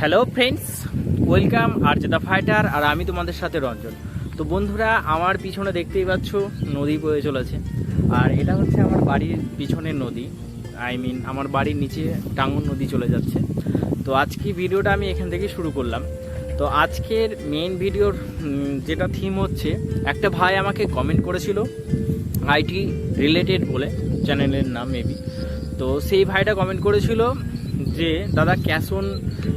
Hello friends welcome আর the fighter আর আমি তোমাদের সাথে রঞ্জন। তো বন্ধুরা, আমার পিছনে দেখতেই পাচ্ছ, নদী বয়ে চলেছে। আর এটা হচ্ছে আমার বাড়ির পিছনের নদী। আই মিন আমার বাড়ির নিচে টাঙ্গন নদী চলে যাচ্ছে। তো আজকে ভিডিওটা আমি এখান থেকে শুরু করলাম। তো আজকের মেন ভিডিওর যেটা থিম হচ্ছে, একটা ভাই আমাকে কমেন্ট করেছিল আইটি রিলেটেড বলে চ্যানেলের নাম মেবি তো সেই ভাইটা কমেন্ট করেছিল যে, দাদা ক্যাশন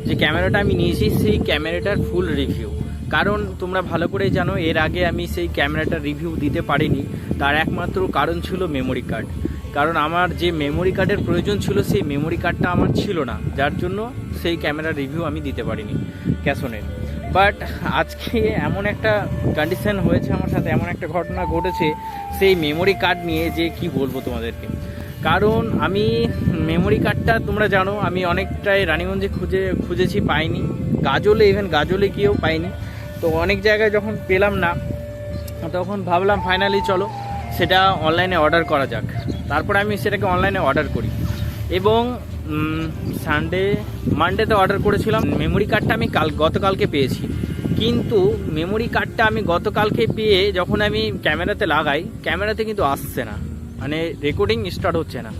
যে ক্যামেরাটা আমি নিয়েছি, সেই ক্যামেরাটার ফুল রিভিউ কারণ তোমরা ভালো করেই জানো, এর আগে আমি সেই ক্যামেরাটার রিভিউ দিতে পারিনি। তার একমাত্র কারণ ছিল মেমোরি কার্ড কারণ আমার যে মেমোরি কার্ডের প্রয়োজন ছিল, সেই মেমোরি কার্ডটা আমার ছিল না। যার জন্য সেই ক্যামেরার রিভিউ আমি দিতে পারিনি ক্যাশনের বাট আজকে এমন একটা কন্ডিশন হয়েছে আমার সাথে, এমন একটা ঘটনা ঘটেছে, সেই মেমোরি কার্ড নিয়ে যে কি বলব তোমাদেরকে? কারণ আমি মেমোরি কার্ডটা তোমরা জানো, আমি অনেকটাই রানীগঞ্জে খুঁজে, খুঁজেছি পাইনি। গাজলে ইভেন গাজলে গিয়েও পাইনি। তো অনেক জায়গায় যখন পেলাম না, তখন ভাবলাম ফাইনালি চলো, সেটা অনলাইনে অর্ডার করা যাক। তারপর আমি সেটাকে অনলাইনে অর্ডার করি। এবং সানডে মানডেতে অর্ডার করেছিলাম। মেমোরি কার্ডটা আমি কাল, গতকালকে পেয়েছি। কিন্তু মেমোরি কার্ডটা আমি গতকালকে পেয়ে যখন আমি ক্যামেরাতে লাগাই, ক্যামেরাতে কিন্তু আসছে না। মানে রেকর্ডিং স্টার্ট হচ্ছে না।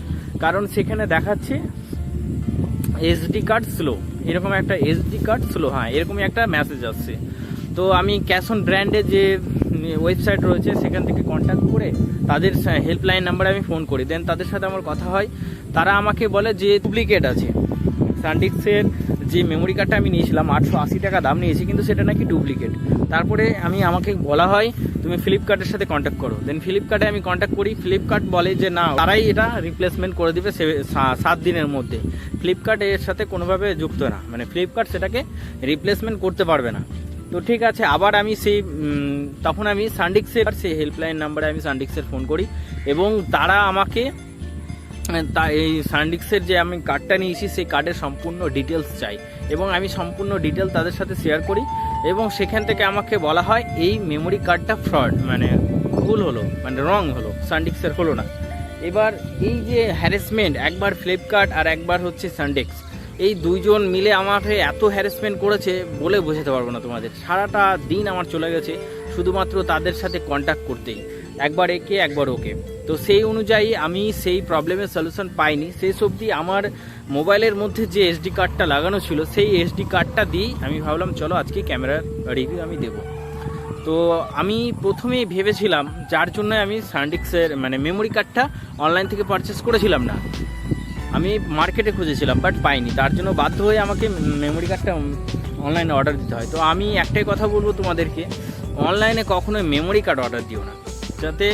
কারণ সেখানে দেখাচ্ছে এসডি কার্ড স্লো এরকম একটা এসডি কার্ড স্লো হ্যাঁ এরকমই একটা মেসেজ আসছে। তো আমি ক্যাশ অন ব্র্যান্ডের যে ওয়েবসাইট রয়েছে, সেখান থেকে কন্ট্যাক্ট করে তাদের হেল্পলাইন নাম্বারে আমি ফোন করি। দেন তাদের সাথে আমার কথা হয়। তারা আমাকে বলে যে ডুপ্লিকেট আছে। সানডিক্সের যে মেমোরি কার্ডটা আমি নিয়েছিলাম, আটশো আশি টাকা দাম নিয়েছি, কিন্তু সেটা নাকি ডুপ্লিকেট তারপরে আমি, আমাকে বলা হয় তুমি ফ্লিপকার্টের সাথে কন্ট্যাক্ট করো। দেন ফ্লিপকার্টে আমি কন্ট্যাক্ট করি ফ্লিপকার্ট বলে যে, না, তারাই এটা রিপ্লেসমেন্ট করে দিবে সাত দিনের মধ্যে। ফ্লিপকার্ট এর সাথে কোনোভাবে যুক্ত না। মানে ফ্লিপকার্ট সেটাকে রিপ্লেসমেন্ট করতে পারবে না। তো ঠিক আছে, আবার আমি সেই তখন আমি সানডিক্সের সেই হেল্পলাইন নাম্বারে আমি সানডিক্সের ফোন করি এবং তারা আমাকে তা, এই সানডিক্সের যে আমি কার্ডটা নিয়েছি, সেই কার্ডের সম্পূর্ণ ডিটেলস চাই এবং আমি সম্পূর্ণ ডিটেল তাদের সাথে শেয়ার করি। এবং সেখান থেকে আমাকে বলা হয় এই মেমোরি কার্ডটা ফ্রড মানে ভুল হলো মানে রং হলো সানডিক্সের হলো না। এবার এই যে হ্যারাসমেন্ট একবার ফ্লিপকার্ট আর একবার হচ্ছে সানডিক্স এই দুইজন মিলে আমাকে এত হ্যারাসমেন্ট করেছে বলে বোঝাতে পারব না তোমাদের। সারাটা দিন আমার চলে গেছে, শুধুমাত্র তাদের সাথে কন্ট্যাক্ট করতেই। একবার একে, একবার ওকে। তো সেই অনুযায়ী আমি সেই প্রবলেমের সলিউশন পাইনি। সেই সবজি আমার মোবাইলের মধ্যে যে এসডি কার্ডটা লাগানো ছিল, সেই এসডি কার্ডটা দিয়েই আমি ভাবলাম, চলো আজকে ক্যামেরার রিভিউ আমি দেবো। তো আমি প্রথমেই ভেবেছিলাম, যার জন্য আমি সানডিক্সের মানে মেমোরি কার্ডটা অনলাইন থেকে পারচেস করেছিলাম না। আমি মার্কেটে খুঁজেছিলাম বাট পাইনি। তার জন্য বাধ্য হয়ে আমাকে মেমোরি কার্ডটা অনলাইনে অর্ডার দিতে হয়। তো আমি একটাই কথা বলব তোমাদেরকে অনলাইনে কখনোই মেমোরি কার্ড অর্ডার দিও না। যাতে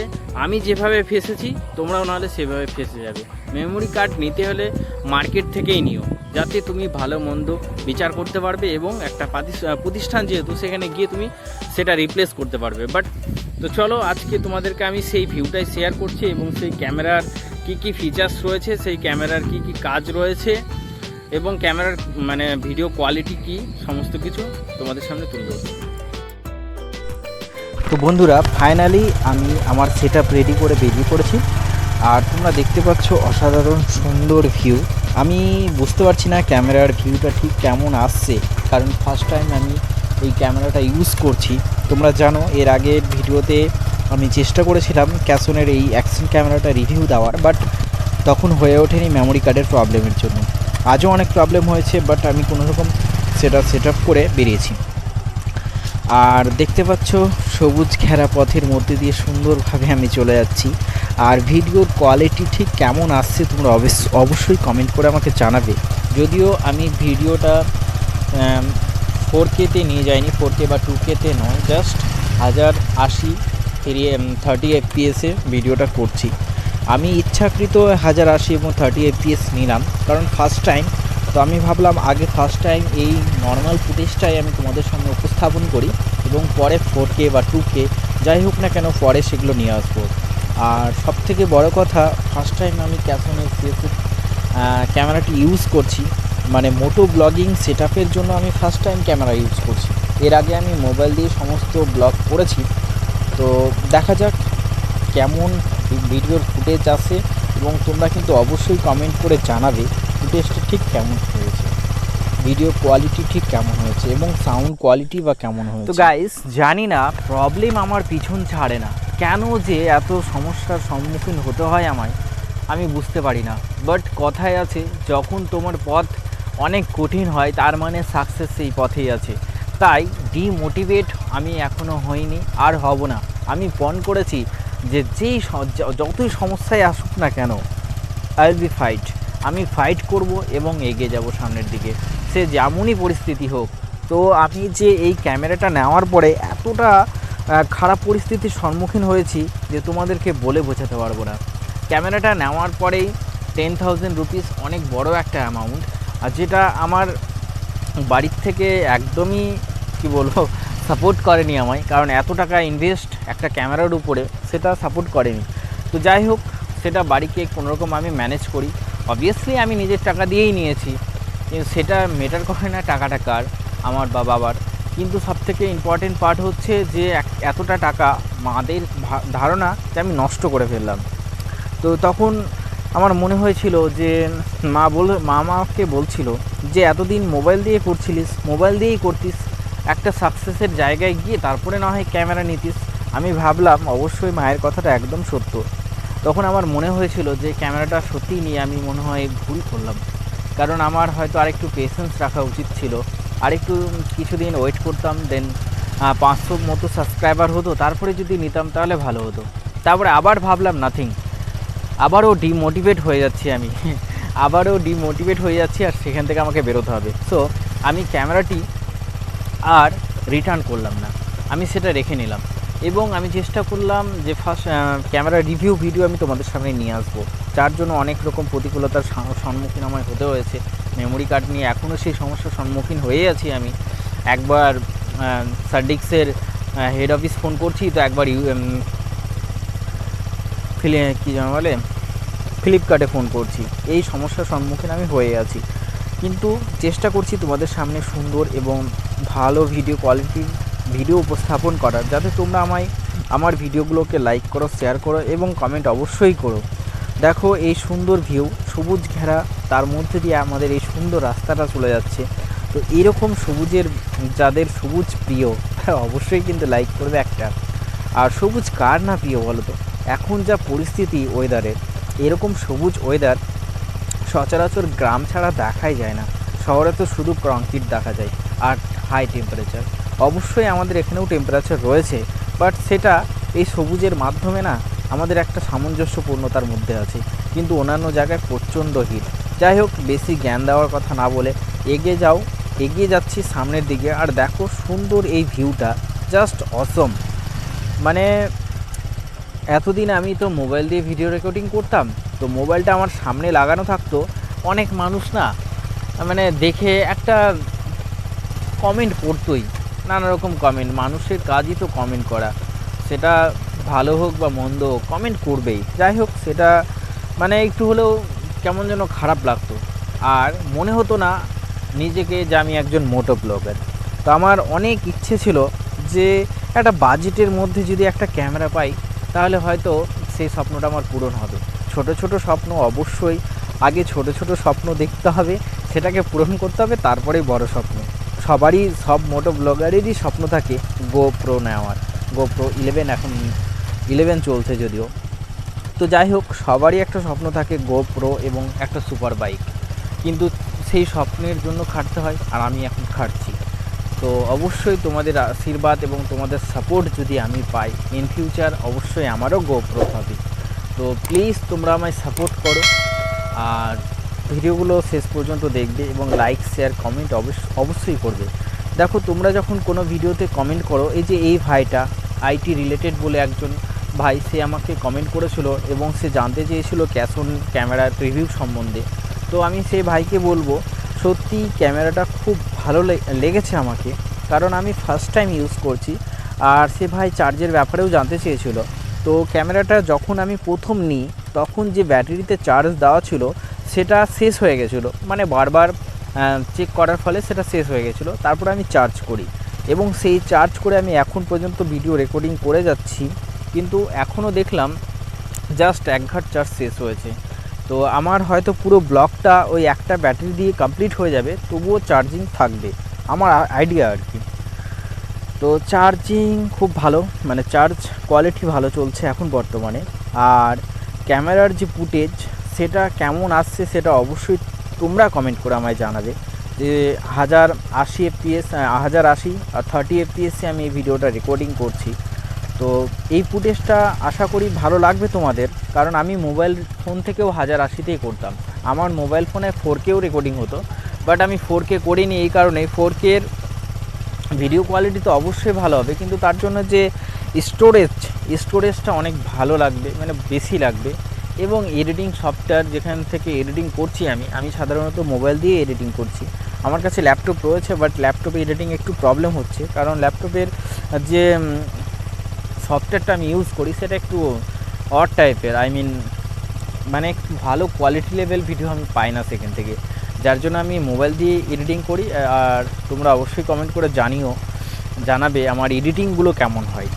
আমি যেভাবে ফেসেছি, তোমরাও নাহলে সেভাবে ফেসে যাবে। মেমোরি কার্ড নিতে হলে মার্কেট থেকেই নিও, যাতে তুমি ভালো মন্দ বিচার করতে পারবে এবং একটা প্রতিষ্ঠান যেহেতু সেখানে গিয়ে তুমি সেটা রিপ্লেস করতে পারবে। বাট তো চলো, আজকে তোমাদেরকে আমি সেই ভিউটাই শেয়ার করছি এবং সেই ক্যামেরার কি কি ফিচার্স রয়েছে, সেই ক্যামেরার কি কি কাজ রয়েছে এবং ক্যামেরার মানে ভিডিও কোয়ালিটি কি, সমস্ত কিছু তোমাদের সামনে তুলে ধরবো। তো বন্ধুরা ফাইনালি আমি আমার সেট রেডি করে বেরিয়ে পড়েছি। আর তোমরা দেখতে পাচ্ছ অসাধারণ সুন্দর ভিউ আমি বুঝতে পারছি না ক্যামেরার ভিউটা ঠিক কেমন আসছে, কারণ ফার্স্ট টাইম আমি এই ক্যামেরাটা ইউজ করছি। তোমরা জানো, এর আগের ভিডিওতে আমি চেষ্টা করেছিলাম ক্যাসনের এই অ্যাকশন ক্যামেরাটা রিভিউ দেওয়ার বাট তখন হয়ে ওঠেনি মেমোরি কার্ডের প্রবলেমের জন্য। আজও অনেক প্রবলেম হয়েছে বাট আমি কোনোরকম সেটা সেট আপ করে বেরিয়েছি। আর দেখতে পাচ্ছ, সবুজ ঘেরা পথের মধ্যে দিয়ে সুন্দরভাবে আমি চলে যাচ্ছি। আর ভিডিওর কোয়ালিটি ঠিক কেমন আসছে তোমরা অবশ্য- অবশ্যই কমেন্ট করে আমাকে জানাবে। যদিও আমি ভিডিওটা ফোর কেতে নিয়ে যাইনি ফোর কে বা টু কেতে নয় জাস্ট হাজার আশি থ্রি থার্টি এফপিএসে ভিডিওটা করছি। আমি ইচ্ছাকৃত হাজার আশি এবং থার্টি এফপিএস নিলাম, কারণ ফার্স্ট টাইম তো আমি ভাবলাম আগে ফার্স্ট টাইম এই নর্মাল ফুটেজটাই আমি তোমাদের সামনে উপস্থাপন করি এবং পরে ফোর কে বা টু কে যাই হোক না কেন পরে সেগুলো নিয়ে আসব। আর সব থেকে বড় কথা ফার্স্ট টাইম আমি ক্যাসনের সিএসএফ ক্যামেরাটি ইউজ করছি। মানে মোটো ব্লগিং সেট জন্য আমি ফার্স্ট টাইম ক্যামেরা ইউজ করছি। এর আগে আমি মোবাইল দিয়ে সমস্ত ব্লগ করেছি। তো দেখা যাক কেমন ভিডিওর ফুটেজ আসে এবং তোমরা কিন্তু অবশ্যই কমেন্ট করে জানাবে ফুটেজটা ঠিক কেমন হয়েছে? ভিডিও কোয়ালিটি ঠিক কেমন হয়েছে? এবং সাউন্ড কোয়ালিটি বা কেমন হয়েছে? তো গাইস জানি না প্রবলেম আমার পিছন ছাড়ে না। কেন যে এত সমস্যার সম্মুখীন হতে হয় আমায় আমি বুঝতে পারি না। বাট কথায় আছে যখন তোমার পথ অনেক কঠিন হয় তার মানে সাকসেস সেই পথেই আছে। তাই ডিমোটিভেট আমি এখনও হইনি আর হব না। আমি পণ করেছি যে যেই যতই সমস্যায় আসুক না কেন আই উইল বি ফাইট আমি ফাইট করব এবং এগিয়ে যাব সামনের দিকে। সে যেমনই পরিস্থিতি হোক, তো আমি যে এই ক্যামেরাটা নেওয়ার পরে এতটা খারাপ পরিস্থিতির সম্মুখীন হয়েছি যে তোমাদেরকে বলে বোঝাতে পারব না। ক্যামেরাটা নেওয়ার পরেই টেন থাউজেন্ড রুপিস অনেক বড় একটা অ্যামাউন্ট আর যেটা আমার বাড়ির থেকে একদমই, কি বলব সাপোর্ট করেনি আমায়, কারণ এত টাকা ইনভেস্ট একটা ক্যামেরার উপরে, সেটা সাপোর্ট করেনি। তো যাই হোক, সেটা বাড়িকে কোনোরকম আমি ম্যানেজ করি। অবভিয়াসলি আমি নিজের টাকা দিয়েই নিয়েছি। কিন্তু সেটা মেটার করে না টাকাটা কার, আমার বা বাবার। কিন্তু সবথেকে ইম্পর্টেন্ট পার্ট হচ্ছে যে এতটা টাকা মাদের ধারণা যে আমি নষ্ট করে ফেললাম। তো তখন আমার মনে হয়েছিল যে, মা বল মা আমাকে বলছিল যে, এতদিন মোবাইল দিয়ে করছিলিস মোবাইল দিয়েই করতিস। একটা সাকসেসের জায়গায় গিয়ে তারপরে না হয় ক্যামেরা নিতিস। আমি ভাবলাম, অবশ্যই মায়ের কথাটা একদম সত্য। তখন আমার মনে হয়েছিল যে ক্যামেরাটা সত্যিই নিয়ে আমি মনে হয় ভুল করলাম। কারণ আমার হয়তো আরেকটু পেশেন্স রাখা উচিত ছিল। আরেকটু কিছুদিন ওয়েট করতাম দেন পাঁচশো মতো সাবস্ক্রাইবার হতো, তারপরে যদি নিতাম তাহলে ভালো হতো। তারপরে আবার ভাবলাম নাথিং আবারও ডিমোটিভেট হয়ে যাচ্ছি আমি। আবারও ডিমোটিভেট হয়ে যাচ্ছি আর সেখান থেকে আমাকে বেরোতে হবে। সো আমি ক্যামেরাটি আর রিটার্ন করলাম না। আমি সেটা রেখে নিলাম। এবং আমি চেষ্টা করলাম যে ফার্স্ট ক্যামেরা রিভিউ ভিডিও আমি তোমাদের সামনে নিয়ে আসব। যার জন্য অনেক রকম প্রতিকূলতার সম্মুখীন আমায় হতে হয়েছে। মেমোরি কার্ড নিয়ে এখনও সেই সমস্যার সম্মুখীন হয়ে আছি আমি। একবার সার্ডিক্সের হেড অফিস ফোন করছি, তো একবার ইউ ফিলি কী যেন বলে? ফ্লিপকার্টে ফোন করছি। এই সমস্যার সম্মুখীন আমি হয়ে আছি। কিন্তু চেষ্টা করছি তোমাদের সামনে সুন্দর এবং ভালো ভিডিও কোয়ালিটির ভিডিও উপস্থাপন করার। যাতে তোমরা আমায়, আমার ভিডিওগুলোকে লাইক করো শেয়ার করো এবং কমেন্ট অবশ্যই করো। দেখো এই সুন্দর ভিউ সবুজ ঘেরা, তার মধ্যে দিয়ে আমাদের এই সুন্দর রাস্তাটা চলে যাচ্ছে। তো এরকম সবুজের, যাদের সবুজ প্রিয়, তারা অবশ্যই কিন্তু লাইক করবে একটা। আর সবুজ কার না প্রিয় বলো তো এখন যা পরিস্থিতি ওয়েদারের এরকম সবুজ ওয়েদার সচরাচর গ্রাম ছাড়া দেখাই যায় না। শহরে তো শুধু কংক্রিট দেখা যায়, আর হাই টেম্পারেচার অবশ্যই আমাদের এখানেও টেম্পারেচার রয়েছে বাট সেটা এই সবুজের মাধ্যমে না আমাদের একটা সামঞ্জস্যপূর্ণতার মধ্যে আছে। কিন্তু অন্যান্য জায়গায় প্রচণ্ড হিট যাই হোক, বেশি জ্ঞান দেওয়ার কথা না বলে এগিয়ে যাও, এগিয়ে যাচ্ছি সামনের দিকে। আর দেখো সুন্দর এই ভিউটা জাস্ট অসম মানে এতদিন আমি তো মোবাইল দিয়ে ভিডিও রেকর্ডিং করতাম, তো মোবাইলটা আমার সামনে লাগানো থাকতো। অনেক মানুষ না মানে দেখে একটা কমেন্ট করতোই নানা রকম কমেন্ট মানুষের কাজই তো কমেন্ট করা। সেটা ভালো হোক বা মন্দ হোক কমেন্ট করবেই। যাই হোক, সেটা মানে একটু হলেও কেমন যেন খারাপ লাগতো। আর মনে হতো না নিজেকে যে আমি একজন মোটো ব্লগার তো আমার অনেক ইচ্ছে ছিল যে একটা বাজেটের মধ্যে যদি একটা ক্যামেরা পাই, তাহলে হয়তো সেই স্বপ্নটা আমার পূরণ হবে। ছোট ছোট স্বপ্ন অবশ্যই। আগে ছোট ছোট স্বপ্ন দেখতে হবে, সেটাকে পূরণ করতে হবে, তারপরেই বড় স্বপ্ন। সবারই, সব মোটো ব্লগারেরই স্বপ্ন থাকে গোপ্রো নেওয়ার। গোপ্রো ইলেভেন এখন ইলেভেন চলছে যদিও। তো যাই হোক, সবারই একটা স্বপ্ন থাকে গোপ্রো এবং একটা সুপার বাইক কিন্তু সেই স্বপ্নের জন্য খাটতে হয় আর আমি এখন খাটছি। তো অবশ্যই তোমাদের আশীর্বাদ এবং তোমাদের সাপোর্ট যদি আমি পাই ইন ফিউচার অবশ্যই আমারও গোপ্রো হবে। তো প্লিজ তোমরা আমায় সাপোর্ট করো। আর ভিডিওগুলো শেষ পর্যন্ত দেখবে এবং লাইক শেয়ার কমেন্ট অবশ্যই করবে। দেখো, তোমরা যখন কোনো ভিডিওতে কমেন্ট করো, এই যে এই ভাইটা আইটি রিলেটেড বলে একজন ভাই, সে আমাকে কমেন্ট করেছিল এবং সে জানতে চেয়েছিল ক্যাশ অন ক্যামেরার রিভিউ সম্বন্ধে। তো আমি সেই ভাইকে বলব, সত্যি ক্যামেরাটা খুব ভালো লেগেছে আমাকে। কারণ আমি ফার্স্ট টাইম ইউজ করছি। আর সে ভাই চার্জের ব্যাপারেও জানতে চেয়েছিল। তো ক্যামেরাটা যখন আমি প্রথম নিই, তখন যে ব্যাটারিতে চার্জ দেওয়া ছিল সেটা শেষ হয়ে গেছিল। মানে বারবার চেক করার ফলে সেটা শেষ হয়ে গেছিল। তারপরে আমি চার্জ করি। এবং সেই চার্জ করে আমি এখন পর্যন্ত ভিডিও রেকর্ডিং করে যাচ্ছি। কিন্তু এখনও দেখলাম জাস্ট এক ঘাট চার্জ শেষ হয়েছে। তো আমার হয়তো পুরো ব্লকটা ওই একটা ব্যাটারি দিয়ে কমপ্লিট হয়ে যাবে, তবুও চার্জিং থাকবে। আমার আইডিয়া আর কি। তো চার্জিং খুব ভালো মানে চার্জ কোয়ালিটি ভালো চলছে এখন বর্তমানে। আর ক্যামেরার যে ফুটেজ সেটা কেমন আসছে সেটা অবশ্যই তোমরা কমেন্ট করে আমায় জানাবে। যে হাজার আশি এফপিএস হাজার আশি আর থার্টি এফপিএসে আমি এই ভিডিওটা রেকর্ডিং করছি। তো এই ফুটেজটা আশা করি ভালো লাগবে তোমাদের, কারণ আমি মোবাইল ফোন থেকেও হাজার আশিতেই করতাম। আমার মোবাইল ফোনে ফোর কেও রেকর্ডিং হতো বাট আমি ফোর কে করিনি এই কারণে। ফোর কের ভিডিও কোয়ালিটি তো অবশ্যই ভালো হবে, কিন্তু তার জন্য যে স্টোরেজ স্টোরেজটা অনেক ভালো লাগবে মানে বেশি লাগবে। এবং এডিটিং সফটওয়্যার যেখান থেকে এডিটিং করছি আমি আমি সাধারণত মোবাইল দিয়ে এডিটিং করছি। আমার কাছে ল্যাপটপ রয়েছে বাট ল্যাপটপে এডিটিং একটু প্রবলেম হচ্ছে, কারণ ল্যাপটপের যে সফটওয়্যারটা আমি ইউজ করি, সেটা একটু অড টাইপের আই মিন মানে একটু ভালো কোয়ালিটি লেভেল ভিডিও আমি পাই না সেখান থেকে। যার জন্য আমি মোবাইল দিয়ে এডিটিং করি, আর তোমরা অবশ্যই কমেন্ট করে জানিও, জানাবে আমার এডিটিংগুলো কেমন হয়।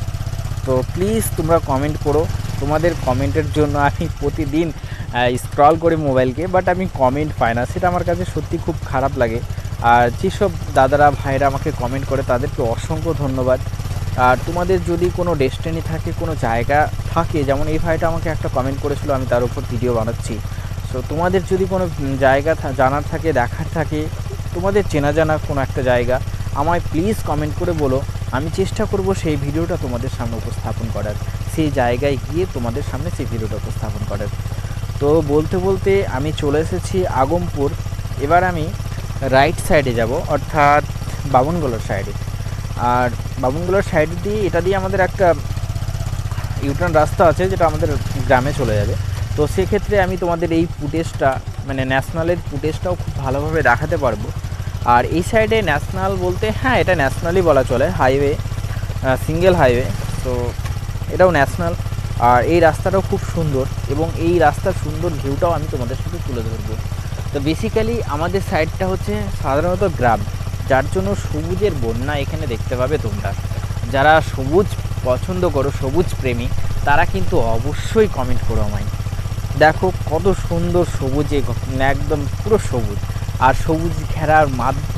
তো প্লিজ তোমরা কমেন্ট করো। তোমাদের কমেন্টের জন্য আমি প্রতিদিন স্ক্রল করি মোবাইলকে বাট আমি কমেন্ট পাই না। সেটা আমার কাছে সত্যি খুব খারাপ লাগে। আর যেসব দাদারা ভাইরা আমাকে কমেন্ট করে, তাদেরকে অসংখ্য ধন্যবাদ। আর তোমাদের যদি কোনো ডেস্টিনি থাকে, কোনো জায়গা থাকে, যেমন এই ভাইটা আমাকে একটা কমেন্ট করেছিল, আমি তার উপর ভিডিও বানাচ্ছি। সো তোমাদের যদি কোনো জায়গা জানার থাকে, দেখার থাকে, তোমাদের চেনা জানা কোনো একটা জায়গা, আমায় প্লিজ কমেন্ট করে বলো। আমি চেষ্টা করব সেই ভিডিওটা তোমাদের সামনে উপস্থাপন করার। সেই জায়গায় গিয়ে তোমাদের সামনে সেই ভিডিওটা উপস্থাপন করার। তো বলতে বলতে আমি চলে এসেছি আগমপুর। এবার আমি রাইট সাইডে যাব, অর্থাৎ বাবনগোলার সাইডে আর বাবনগোলার সাইড দিয়ে এটা দিয়ে আমাদের একটা ইউটার্ন রাস্তা আছে, যেটা আমাদের গ্রামে চলে যাবে। তো সেক্ষেত্রে আমি তোমাদের এই ফুটেজটা মানে ন্যাশনালের ফুটেজটাও খুব ভালোভাবে দেখাতে পারব। আর এই সাইডে ন্যাশনাল বলতে হ্যাঁ এটা ন্যাশনালই বলা চলে হাইওয়ে সিঙ্গেল হাইওয়ে তো এটাও ন্যাশনাল আর এই রাস্তাটাও খুব সুন্দর এবং এই রাস্তার সুন্দর ভিউটাও আমি তোমাদের সাথে তুলে ধরবো। তো বেসিক্যালি আমাদের সাইডটা হচ্ছে সাধারণত গ্রাম, যার জন্য সবুজের বন্যা এখানে দেখতে পাবে তোমরা। যারা সবুজ পছন্দ করো, সবুজ প্রেমী, তারা কিন্তু অবশ্যই কমেন্ট করো আমায়। দেখো কত সুন্দর সবুজে, একদম পুরো সবুজ। আর সবুজ ঘেরার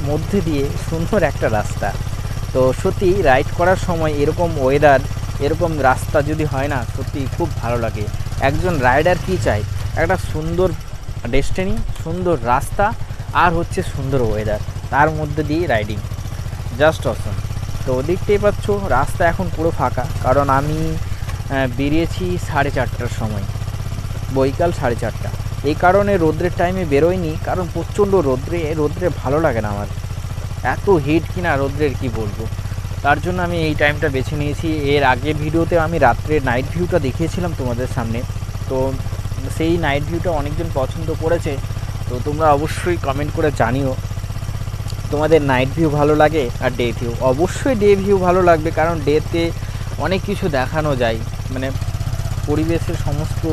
মধ্যে দিয়ে সুন্দর একটা রাস্তা। তো সত্যি রাইড করার সময় এরকম ওয়েদার এরকম রাস্তা যদি হয় না সত্যি খুব ভালো লাগে। একজন রাইডার কি চায়? একটা সুন্দর ডেস্টিনি সুন্দর রাস্তা আর হচ্ছে সুন্দর ওয়েদার তার মধ্যে দিয়ে রাইডিং জাস্ট অসম তো দেখতেই পাচ্ছ, রাস্তা এখন পুরো ফাঁকা, কারণ আমি বেরিয়েছি সাড়ে চারটার সময়। বৈকাল সাড়ে চারটা। এই কারণে রোদ্রের টাইমে বেরোয়নি, কারণ প্রচণ্ড রোদ্রে রোদ্রে ভালো লাগে না আমার। এত হিট কিনা রোদ্রের কি বলব? তার জন্য আমি এই টাইমটা বেছে নিয়েছি। এর আগের ভিডিওতে আমি রাত্রে নাইট ভিউটা দেখিয়েছিলাম তোমাদের সামনে। তো সেই নাইট ভিউটা অনেকজন পছন্দ করেছে। তো তোমরা অবশ্যই কমেন্ট করে জানিও। তোমাদের নাইট ভিউ ভালো লাগে আর ডে ভিউ অবশ্যই ডে ভিউ ভালো লাগবে, কারণ ডেতে অনেক কিছু দেখানো যায়। মানে পরিবেশের সমস্ত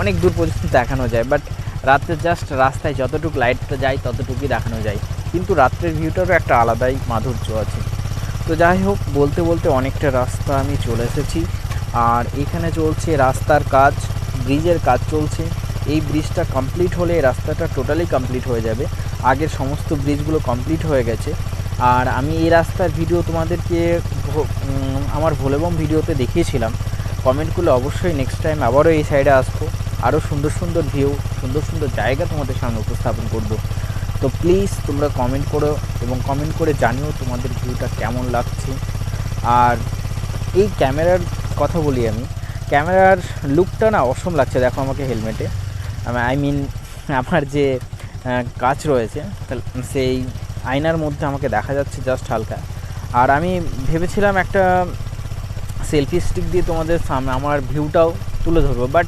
অনেক দূর পর্যন্ত দেখানো যায় বাট রাত্রে জাস্ট রাস্তায় যতটুকু লাইটটা যায় ততটুকুই দেখানো যায়। কিন্তু রাত্রের ভিউটারও একটা আলাদাই মাধুর্য আছে। তো যাই হোক, বলতে বলতে অনেকটা রাস্তা আমি চলে এসেছি। আর এখানে চলছে রাস্তার কাজ, ব্রিজের কাজ চলছে। এই ব্রিজটা কমপ্লিট হলে রাস্তাটা টোটালি কমপ্লিট হয়ে যাবে। আগের সমস্ত ব্রিজগুলো কমপ্লিট হয়ে গেছে। আর আমি এই রাস্তার ভিডিও তোমাদেরকে আমার ভোলেবম ভিডিওতে দেখিয়েছিলাম। কমেন্ট করলে অবশ্যই নেক্সট টাইম আবারও এই সাইডে আসব। আরও সুন্দর সুন্দর ভিউ সুন্দর সুন্দর জায়গা তোমাদের সামনে উপস্থাপন করব। তো প্লিজ তোমরা কমেন্ট করো এবং কমেন্ট করে জানিও তোমাদের ভিউটা কেমন লাগছে। আর এই ক্যামেরার কথা বলি আমি। ক্যামেরার লুকটা না অসম লাগছে, দেখো আমাকে হেলমেটে আই মিন আমার যে কাচ রয়েছে সেই আয়নার মধ্যে আমাকে দেখা যাচ্ছে জাস্ট হালকা। আর আমি ভেবেছিলাম একটা সেলফি স্টিক দিয়ে তোমাদের সামনে আমার ভিউটাও তুলে ধরবো বাট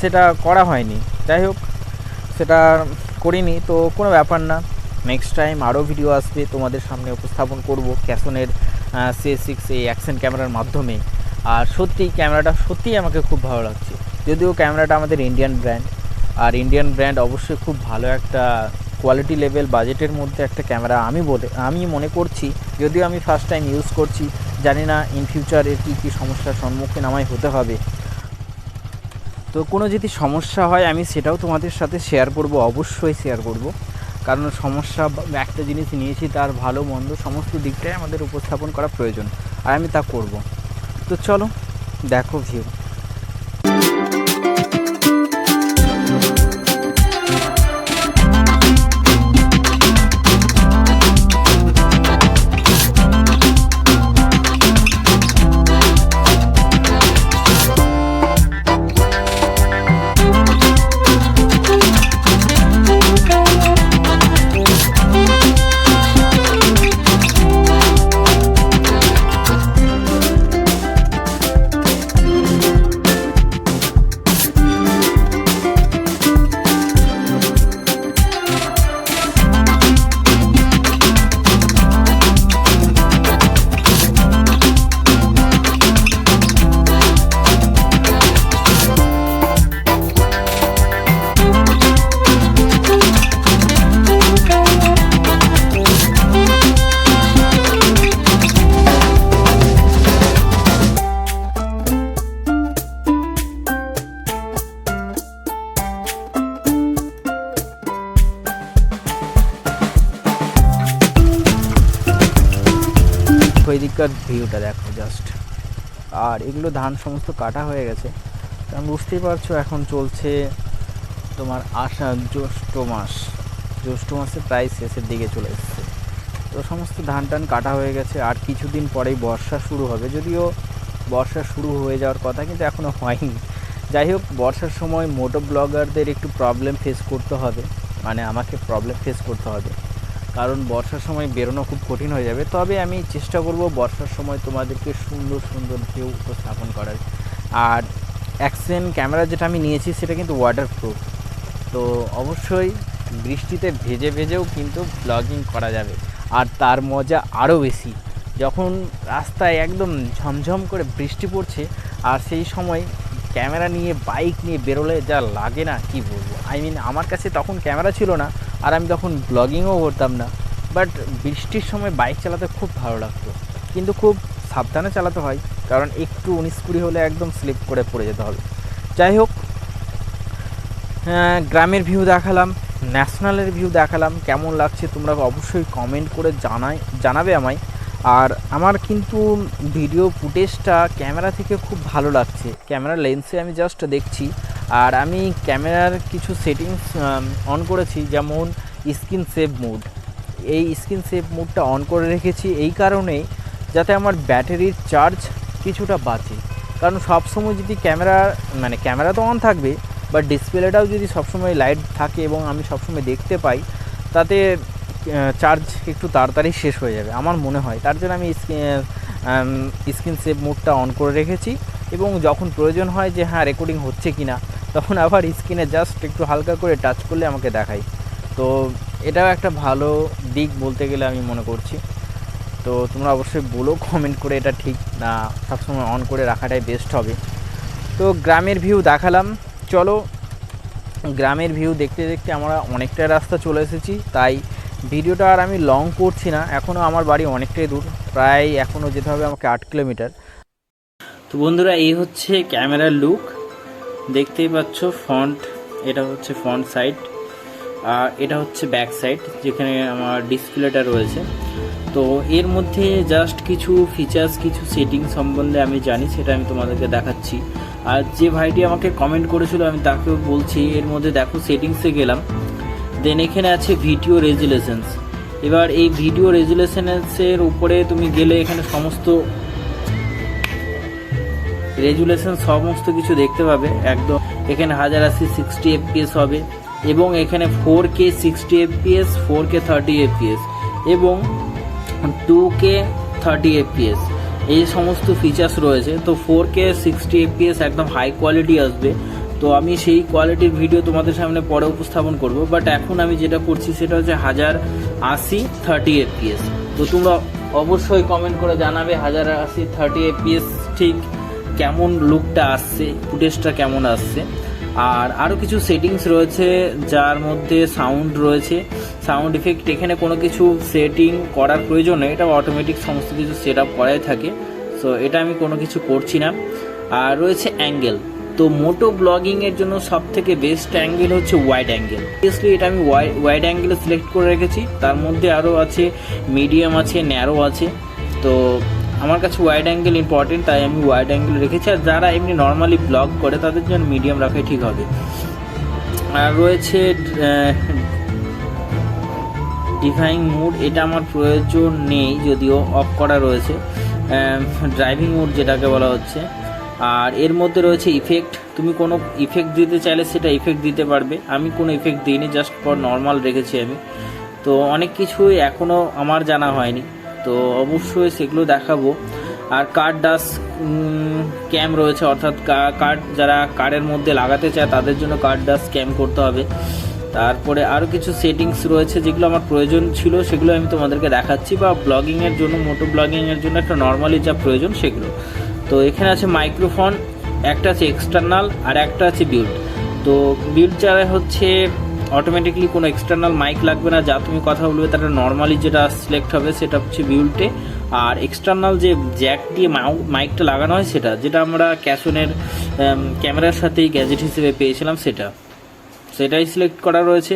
সেটা করা হয়নি। যাই হোক, সেটা করিনি, তো কোনো ব্যাপার না। নেক্সট টাইম আরও ভিডিও আসবে, তোমাদের সামনে উপস্থাপন করব ক্যাসনের সি সিক্স এই অ্যাকশন ক্যামেরার মাধ্যমে। আর সত্যি ক্যামেরাটা সত্যিই আমাকে খুব ভালো লাগছে। যদিও ক্যামেরাটা আমাদের ইন্ডিয়ান ব্র্যান্ড আর ইন্ডিয়ান ব্র্যান্ড অবশ্যই খুব ভালো একটা কোয়ালিটি লেভেল বাজেটের মধ্যে একটা ক্যামেরা আমি বলে, আমি মনে করছি, যদিও আমি ফার্স্ট টাইম ইউজ করছি জানি না ইন ফিউচার এর কী কী সমস্যার সম্মুখীন আমায় হতে হবে। তো কোনো যদি সমস্যা হয়, আমি সেটাও তোমাদের সাথে শেয়ার করব, অবশ্যই শেয়ার করব। কারণ সমস্যা একটা জিনিস নিয়েছি, তার ভালো, মন্দ সমস্ত দিকটাই আমাদের উপস্থাপন করা প্রয়োজন, আর আমি তা করব। তো চলো, দেখো ভিউ ওই ভিউটা দেখো জাস্ট আর এগুলো ধান সমস্ত কাটা হয়ে গেছে। কারণ বুঝতেই পারছ এখন চলছে তোমার আষা জ্যৈষ্ঠ মাস। জ্যৈষ্ঠ মাসে প্রায় শেষের দিকে চলে এসছে। তো সমস্ত ধান টান কাটা হয়ে গেছে, আর কিছুদিন পরেই বর্ষা শুরু হবে। যদিও বর্ষা শুরু হয়ে যাওয়ার কথা, কিন্তু এখনও হয়নি। যাই হোক, বর্ষার সময় মোটো ব্লগারদের একটু প্রবলেম ফেস করতে হবে। মানে আমাকে প্রবলেম ফেস করতে হবে। কারণ বর্ষার সময় বেরোনো খুব কঠিন হয়ে যাবে। তবে আমি চেষ্টা করব বর্ষার সময় তোমাদেরকে সুন্দর সুন্দর ভিউ উপস্থাপন করার। আর অ্যাকশন ক্যামেরা যেটা আমি নিয়েছি সেটা কিন্তু ওয়াটারপ্রুফ তো অবশ্যই বৃষ্টিতে ভেজে, ভেজেও কিন্তু ব্লগিং করা যাবে। আর তার মজা আরও বেশি। যখন রাস্তায় একদম ঝমঝম করে বৃষ্টি পড়ছে, আর সেই সময় ক্যামেরা নিয়ে বাইক নিয়ে বেরোলে যা লাগে না, কি বলব? আই মিন আমার কাছে তখন ক্যামেরা ছিল না। আর আমি তখন ব্লগিংও করতাম না। বাট বৃষ্টির সময় বাইক চালাতে খুব ভালো লাগতো। কিন্তু খুব সাবধানে চালাতে হয়, কারণ একটু উনিশ কুড়ি হলে একদম স্লিপ করে পড়ে যেতে হবে। যাই হোক গ্রামের ভিউ দেখালাম ন্যাশনালের ভিউ দেখালাম, কেমন লাগছে তোমরা অবশ্যই কমেন্ট করে জানাই, জানাবে আমায়। আর আমার কিন্তু ভিডিও ফুটেজটা ক্যামেরা থেকে খুব ভালো লাগছে। ক্যামেরা লেন্সে আমি জাস্ট দেখছি। আর আমি ক্যামেরার কিছু সেটিংস অন করেছি, যেমন স্ক্রিন সেভ মোড। এই স্ক্রিন সেভ মোডটা অন করে রেখেছি এই কারণেই যাতে আমার ব্যাটারির চার্জ কিছুটা বাঁচে। কারণ সবসময় যদি ক্যামেরা মানে ক্যামেরা তো অন থাকবে বাট ডিসপ্লেটাও যদি সবসময় লাইট থাকে এবং আমি সবসময় দেখতে পাই, তাতে চার্জ একটু তাড়াতাড়ি শেষ হয়ে যাবে আমার মনে হয়। তার জন্য আমি স্ক্রিন সেভ মোডটা অন করে রেখেছি এবং যখন প্রয়োজন হয় যে হ্যাঁ রেকর্ডিং হচ্ছে কি না তখন আবার স্ক্রিনে জাস্ট একটু হালকা করে টাচ করলে আমাকে দেখায়। তো এটাও একটা ভালো দিক বলতে গেলে আমি মনে করছি। তো তোমরা অবশ্যই বলো কমেন্ট করে এটা ঠিক না, সবসময় অন করে রাখাটাই বেস্ট হবে। তো গ্রামের ভিউ দেখালাম। চলো, গ্রামের ভিউ দেখতে দেখতে আমরা অনেকটা রাস্তা চলে এসেছি। তাই ভিডিওটা আর আমি লং করছি না। এখনও আমার বাড়ি অনেকটাই দূর। প্রায় এখনও যেতে হবে আমাকে আট কিলোমিটার তো বন্ধুরা, এই হচ্ছে ক্যামেরার লুক দেখতেই পাচ্ছ ফ্রন্ট এটা হচ্ছে ফ্রন্ট সাইড আর এটা হচ্ছে ব্যাক সাইড যেখানে আমার ডিসপ্লেটা রয়েছে। তো এর মধ্যে জাস্ট কিছু ফিচার্স কিছু সেটিং সম্বন্ধে আমি জানি, সেটা আমি তোমাদেরকে দেখাচ্ছি। আর যে ভাইটি আমাকে কমেন্ট করেছিল, আমি তাকেও বলছি, এর মধ্যে দেখো সেটিংসে গেলাম। দেন এখানে আছে ভিডিও রেজুলেশনস এবার এই ভিডিও রেজুলেশনসের উপরে তুমি গেলে এখানে সমস্ত রেজুলেশন সমস্ত কিছু দেখতে পাবে, একদম। এখানে হাজার আশি সিক্সটি এফপিএস হবে, এবং এখানে four K sixty FPS four K thirty FPS এবং টু কে থার্টি এফপিএস এই সমস্ত ফিচার্স রয়েছে। তো ফোর কে সিক্সটি এফপিএস একদম হাই কোয়ালিটি আসবে। তো আমি সেই কোয়ালিটির ভিডিও তোমাদের সামনে পরে উপস্থাপন করব। বাট এখন আমি যেটা করছি, সেটা হচ্ছে হাজার আশি থার্টি এফপিএস তো তোমরা অবশ্যই কমেন্ট করে জানাবে হাজার আশি থার্টি এফপিএস ঠিক কেমন লুকটা আসছে ফুটেজটা কেমন আসছে। আর আরও কিছু সেটিংস রয়েছে যার মধ্যে সাউন্ড রয়েছে। সাউন্ড ইফেক্ট এখানে কোনো কিছু সেটিং করার প্রয়োজন নেই, এটা অটোমেটিক সমস্ত কিছু সেট আপ করাই থাকে। সো এটা আমি কোনো কিছু করছি না। আর রয়েছে অ্যাঙ্গেল তো মোটো ব্লগিংয়ের জন্য সব থেকে বেস্ট অ্যাঙ্গেল হচ্ছে ওয়াইড অ্যাঙ্গেল অবভিয়াসলি এটা আমি ওয়াইড অ্যাঙ্গেলে সিলেক্ট করে রেখেছি। তার মধ্যে আরও আছে মিডিয়াম আছে ন্যারো আছে। তো আমার কাছে ওয়াইড অ্যাঙ্গেল ইম্পর্টেন্ট তাই আমি ওয়াইড অ্যাঙ্গেল রেখেছি। আর যারা এমনি নর্মালি ব্লগ করে, তাদের জন্য মিডিয়াম রাখাই ঠিক হবে। আর রয়েছে ডিভাইং মুড এটা আমার প্রয়োজন নেই, যদিও অফ করা রয়েছে। ড্রাইভিং মুড যেটাকে বলা হচ্ছে। আর এর মধ্যে রয়েছে ইফেক্ট তুমি কোনো ইফেক্ট দিতে চাইলে সেটা ইফেক্ট দিতে পারবে। আমি কোনো ইফেক্ট দিইনি জাস্ট ফর নর্মাল রেখেছি আমি। তো অনেক কিছুই এখনও আমার জানা হয়নি। তো অবশ্যই সেগুলো দেখাবো। আর কার ডাস ক্যাম রয়েছে, অর্থাৎ কার্ড যারা কারের মধ্যে লাগাতে চায়, তাদের জন্য কার্ড ডাস ক্যাম করতে হবে। তারপরে আরও কিছু সেটিংস রয়েছে, যেগুলো আমার প্রয়োজন ছিল, সেগুলো আমি তোমাদেরকে দেখাচ্ছি। বা ব্লগিংয়ের জন্য, মোটো ব্লগিংয়ের জন্য একটা নর্মালি যা প্রয়োজন, সেগুলো। তো এখানে আছে মাইক্রোফোন একটা আছে এক্সটার্নাল আর একটা আছে বিল্ড তো বিল্ড যারা হচ্ছে অটোমেটিকলি কোনো এক্সটার্নাল মাইক লাগবে না, যা তুমি কথা বলবে, তার নর্মালি যেটা সিলেক্ট হবে সেটা হচ্ছে বিউলটে আর এক্সটার্নাল যে জ্যাক দিয়ে মাইকটা লাগানো হয় সেটা, যেটা আমরা ক্যাশনের ক্যামেরার সাথেই গ্যাজেট হিসেবে পেয়েছিলাম সেটা। সেটাই সিলেক্ট করা রয়েছে।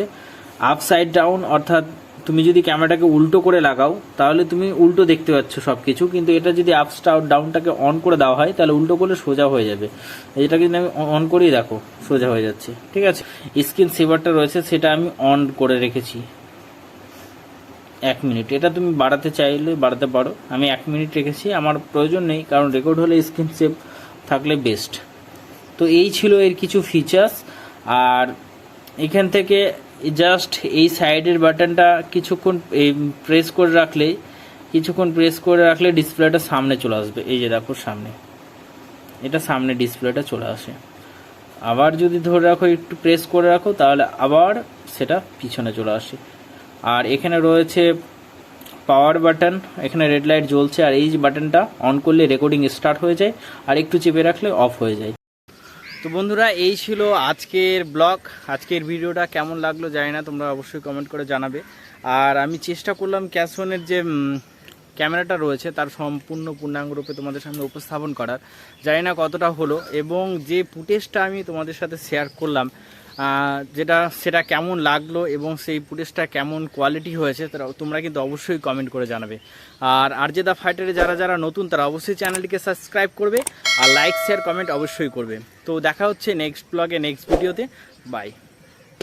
আপ সাইড ডাউন অর্থাৎ তুমি যদি ক্যামেরাটাকে উল্টো করে লাগাও, তাহলে তুমি উল্টো দেখতে পাচ্ছ সব কিছু কিন্তু এটা যদি আপ ডাউনটাকে অন করে দেওয়া হয়, তাহলে উল্টো করলে সোজা হয়ে যাবে। এটা কিন্তু আমি অন করেই দেখো, সোজা হয়ে যাচ্ছে। ঠিক আছে? স্ক্রিন সেভারটা রয়েছে, সেটা আমি অন করে রেখেছি। এক মিনিট এটা তুমি বাড়াতে চাইলে বাড়াতে পারো। আমি এক মিনিট রেখেছি। আমার প্রয়োজন নেই, কারণ রেকর্ড হলে স্ক্রিন সেভ থাকলে বেস্ট তো এই ছিল এর কিছু ফিচার্স আর এখান থেকে জাস্ট এই সাইডের বাটনটা কিছুক্ষণ প্রেস করে রাখলে, কিছুক্ষণ প্রেস করে রাখলে ডিসপ্লেটা সামনে চলে আসবে। এই যে দেখো সামনে। এটা সামনে ডিসপ্লেটা চলে আসে। আবার যদি ধরে রাখো, একটু প্রেস করে রাখো, তাহলে আবার সেটা পিছনে চলে আসে। আর এখানে রয়েছে পাওয়ার বাটন এখানে রেড লাইট জ্বলছে, আর এই যে বাটনটা অন করলে রেকর্ডিং স্টার্ট হয়ে যায়, আর একটু চেপে রাখলে অফ হয়ে যায়। তো বন্ধুরা, এই ছিল আজকের ব্লগ। আজকের ভিডিওটা কেমন লাগল জানি না, তোমরা অবশ্যই কমেন্ট করে জানাবে। আর আমি চেষ্টা করলাম ক্যাশনের যে ক্যামেরাটা রয়েছে, তার সম্পূর্ণ পূর্ণাঙ্গ রূপে তোমাদের সামনে উপস্থাপন করার। জানি না কতটা হলো, এবং যে ফুটেজটা আমি তোমাদের সাথে শেয়ার করলাম যেটা, সেটা কেমন লাগল এবং সেই ফুটেজটা কেমন কোয়ালিটি হয়েছে, তারা, তোমরা কিন্তু অবশ্যই কমেন্ট করে জানাবে। আর আর যে দা ফাইটারে যারা যারা নতুন, তারা অবশ্যই চ্যানেলটিকে সাবস্ক্রাইব করবে আর লাইক শেয়ার কমেন্ট অবশ্যই করবে। তো দেখা হচ্ছে নেক্সট ব্লগে নেক্সট ভিডিওতে বাই